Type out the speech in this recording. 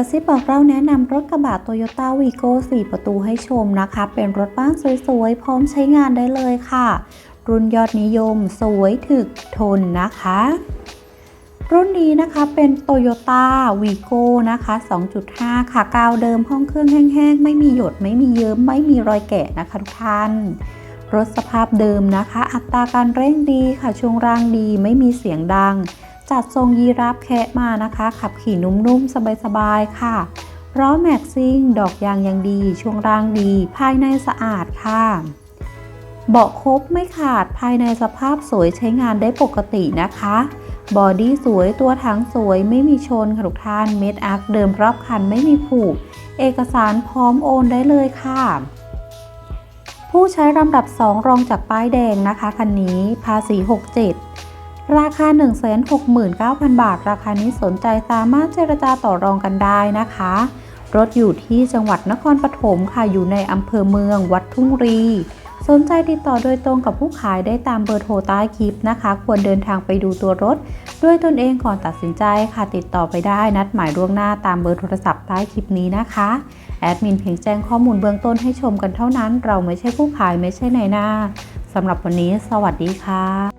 ระซิบบอกเราแนะนำรถกระบะโตโยต้าวีโก้4ประตูให้ชมนะคะ เป็นรถบ้านสวยๆ พร้อมใช้งานได้เลยค่ะ รุ่นยอดนิยม สวยถึกทนนะคะ รุ่นนี้นะคะเป็นโตโยต้าวีโก้นะคะ 2.5 ค่ะกาวเดิมห้องเครื่องแห้งๆ ไม่มีหยดไม่มีเยิ้มไม่มีรอยแกะนะคะทุกท่านรถสภาพเดิมนะคะ อัตราการเร่งดีค่ะช่วงร่างดีไม่มีเสียงดัง จัดทรงยีราฟแคะมานะคะ ขับขี่นุ่มๆ สบายๆ ค่ะล้อแม็กซิ่ง ดอกยางยังดี ช่วงร่างดี ภายในสะอาดค่ะ เบาะครบไม่ขาดภายในสภาพสวยใช้งานได้ปกตินะคะ บอดี้สวยตัวถังสวยไม่มีชนค่ะทุกท่าน เม็ดอาร์คเดิมรอบคันไม่มีผูก เอกสารพร้อมโอนได้เลยค่ะ ผู้ใช้ลำดับ 2 รองจากป้ายแดงนะคะคันนี้ภาษี 67 ราคา 169,000 บาท ราคานี้สนใจสามารถเจรจาต่อรองกันได้นะคะ รถอยู่ที่จังหวัดนครปฐมค่ะ อยู่ในอำเภอเมือง วัดทุ่งรี สนใจติดต่อโดยตรงกับผู้ขายได้ตามเบอร์โทรใต้คลิปนะคะ ควรเดินทางไปดูตัวรถ ด้วยตนเองก่อนตัดสินใจค่ะ ติดต่อไปได้นัดหมายล่วงหน้าตามเบอร์โทรศัพท์ใต้คลิปนี้นะคะ แอดมินเพียงแจ้งข้อมูลเบื้องต้นให้ชมกันเท่านั้น เราไม่ใช่ผู้ขายไม่ใช่นายหน้าสำหรับวันนี้ สวัสดีค่ะ